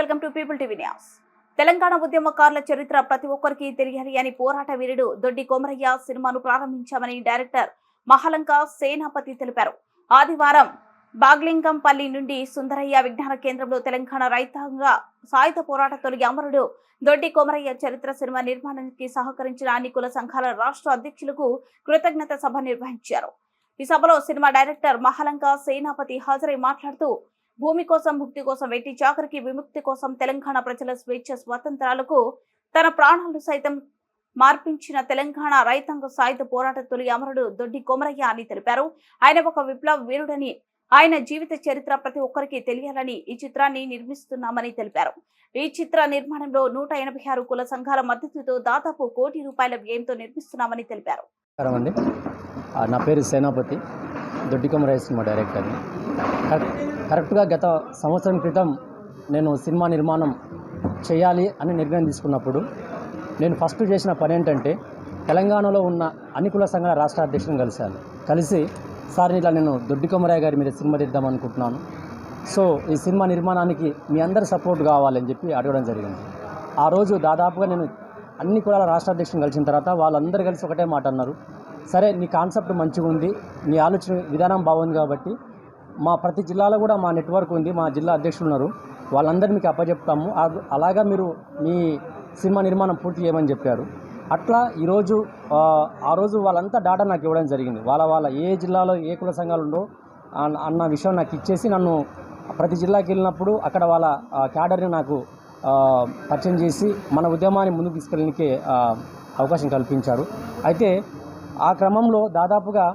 Welcome to People TV news. Telangana ఉద్యమకారుల చరిత్ర ప్రతి ఒక్కరికి తెలియాలి అని పోరాట వీరుడు దొడ్డి కొమరయ్య సినిమాను ప్రారంభించామని డైరెక్టర్ మహలంక సేనాపతి తెలిపారు. ఆదివారం బాగ్లింగంపల్లి నుండి సుందరయ్య విజ్ఞాన కేంద్రంలో తెలంగాణ రైతాంగ సాయుధ పోరాట తొలి అమరుడు దొడ్డి కొమరయ్య చరిత్ర సినిమా నిర్మాణానికి సహకరించిన అన్ని కుల సంఘాల రాష్ట్ర అధ్యక్షులకు కృతజ్ఞత సభ నిర్వహించారు. ఈ సభలో సినిమా డైరెక్టర్ మహలంక సేనాపతి హాజరై మాట్లాడుతూ భూమి కోసం ముక్తి కోసం వెట్టి చాకరికి విముక్తి కోసం తెలంగాణ ప్రజల స్వేచ్ఛ స్వాతంత్రాలకు తన ప్రాణాలు సైతం మార్పించిన తెలంగాణ రైతాంగ సాయుధ పోరాట తొలి అమరుడు దొడ్డి కొమరయ్య అని తెలిపారు. ఆయన ఒక విప్లవ వీరుడని ఆయన జీవిత చరిత్ర ప్రతి ఒక్కరికి తెలియాలని ఈ చిత్రాన్ని నిర్మిస్తున్నామని తెలిపారు. ఈ చిత్ర నిర్మాణంలో నూట ఎనభై ఆరు కుల సంఘాల మద్దతుతో దాదాపు కోటి రూపాయల వ్యయంతో నిర్మిస్తున్నామని తెలిపారు. నా పేరు సేనాపతి. దొడ్డికొమరాయ సినిమా డైరెక్టర్ని కరెక్ట్ కరెక్ట్గా గత సంవత్సరం క్రితం నేను సినిమా నిర్మాణం చేయాలి అని నిర్ణయం తీసుకున్నప్పుడు నేను ఫస్ట్ చేసిన పని ఏంటంటే తెలంగాణలో ఉన్న అన్ని కుల సంఘాల రాష్ట్ర అధ్యక్షులను కలిశాను. కలిసి సార్ ఇట్లా నేను దొడ్డికొమరాయ గారి మీద సినిమా తీద్దాం అనుకుంటున్నాను. సో ఈ సినిమా నిర్మాణానికి మీ అందరి సపోర్ట్ కావాలని చెప్పి అడగడం జరిగింది. ఆ రోజు దాదాపుగా నేను అన్ని కులాల రాష్ట్ర అధ్యక్షులను కలిసిన తర్వాత వాళ్ళందరూ కలిసి ఒకటే మాట అన్నారు. సరే నీ కాన్సెప్ట్ మంచిగా ఉంది నీ ఆలోచన విధానం బాగుంది కాబట్టి మా ప్రతి జిల్లాలో కూడా మా నెట్వర్క్ ఉంది మా జిల్లా అధ్యక్షులు ఉన్నారు. వాళ్ళందరూ మీకు అప్పచెప్తాము. అలాగా మీరు మీ సినిమా నిర్మాణం పూర్తి చేయమని చెప్పారు. అట్లా ఈరోజు ఆ, రోజు వాళ్ళంతా డాటా నాకు ఇవ్వడం జరిగింది. వాళ్ళ వాళ్ళ ఏ జిల్లాలో ఏ కుల సంఘాలు ఉండో అన్న- అన్న విషయం నాకు ఇచ్చేసి నన్ను ప్రతి జిల్లాకి వెళ్ళినప్పుడు అక్కడ వాళ్ళ క్యాడర్ని నాకు పరిచయం చేసి మన ఉద్యమాన్ని ముందుకు తీసుకెళ్ళడానికి అవకాశం కల్పించారు. అయితే ఆ క్రమంలో దాదాపుగా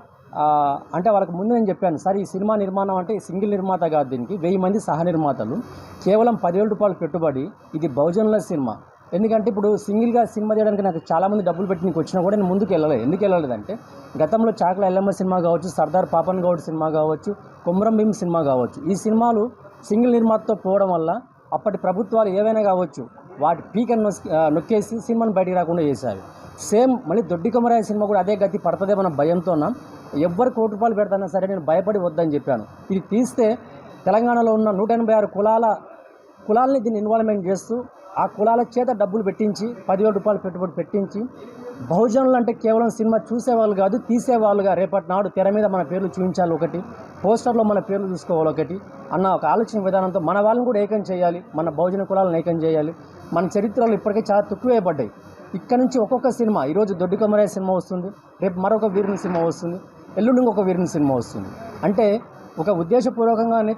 అంటే వాళ్ళకి ముందు నేను చెప్పాను సార్ ఈ సినిమా నిర్మాణం అంటే సింగిల్ నిర్మాత కాదు దీనికి వెయ్యి మంది సహ నిర్మాతలు. కేవలం పదివేల రూపాయలు పెట్టుబడి ఇది బహుజనుల సినిమా. ఎందుకంటే ఇప్పుడు సింగిల్గా సినిమా చేయడానికి నాకు చాలామంది డబ్బులు పెట్టి నీకు వచ్చినా కూడా నేను ముందుకు వెళ్ళలేదు. ఎందుకు వెళ్ళలేదంటే గతంలో చాకల ఎల్లమ్మ సినిమా కావచ్చు సర్దార్ పాపన్ గౌడ్ సినిమా కావచ్చు కుమ్రం భీమ్ సినిమా కావచ్చు. ఈ సినిమాలు సింగిల్ నిర్మాతతో పోవడం వల్ల అప్పటి ప్రభుత్వాలు ఏవైనా కావచ్చు వాటి పీకను నొస్- నొక్కేసి సినిమాని బయటికి రాకుండా చేశారు. సేమ్ మళ్ళీ దొడ్డి కొమరాయ సినిమా కూడా అదే గతి పడుతుందేమన్న భయంతో ఎవ్వరు కోటి రూపాయలు పెడతానా సరే నేను భయపడి వద్దని చెప్పాను. ఇది తీస్తే తెలంగాణలో ఉన్న నూట ఎనభై ఆరు కులాల కులాలని దీన్ని ఇన్వాల్వ్మెంట్ చేస్తూ ఆ కులాల చేత డబ్బులు పెట్టించి పదివేల రూపాయలు పెట్టుబడి పెట్టించి బహుజనులు అంటే కేవలం సినిమా చూసేవాళ్ళు కాదు తీసేవాళ్ళుగా రేపటి నాడు తెర మీద మన పేర్లు చూపించాలి ఒకటి పోస్టర్లో మన పేర్లు చూసుకోవాలి ఒకటి అన్న ఒక ఆలోచన విధానంతో మన వాళ్ళని కూడా ఏకం చేయాలి మన బహుజన కులాలను ఏకం చేయాలి. మన చరిత్రలు ఇప్పటికే చాలా తక్కువైపడ్డాయి ఇక్కడ నుంచి ఒక్కొక్క సినిమా ఈరోజు దొడ్డి కమరాయ సినిమా వస్తుంది రేపు మరొక వీరుని సినిమా వస్తుంది ఎల్లుండి ఇంకొక వీరుని సినిమా వస్తుంది. అంటే ఒక ఉద్దేశపూర్వకంగానే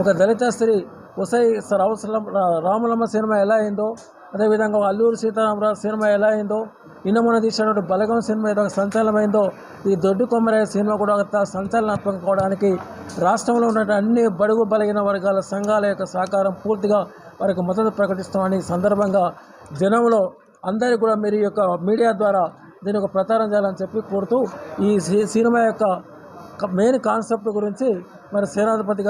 ఒక దళిత స్త్రీ వసై రామసలం రాములమ్మ సినిమా ఎలా అయిందో అదేవిధంగా అల్లూరు సీతారామరాజు సినిమా ఎలా అయిందో ఇనమున తీసినటువంటి బలగం సినిమా ఏదో సంచలనమైందో ఈ దొడ్డు కొమ్మరాయ సినిమా కూడా ఒక సంచలనాత్మకం కావడానికి రాష్ట్రంలో ఉన్న అన్ని బడుగు బలగిన వర్గాల సంఘాల యొక్క సహకారం పూర్తిగా వారికి మద్దతు ప్రకటిస్తామని సందర్భంగా జనంలో అందరికీ కూడా మీరు ఈ యొక్క మీడియా ద్వారా దీని ఒక ప్రచారం చేయాలని చెప్పి కోరుతూ ఈ సినిమా యొక్క మెయిన్ కాన్సెప్ట్ గురించి మరి సేనాధిపతి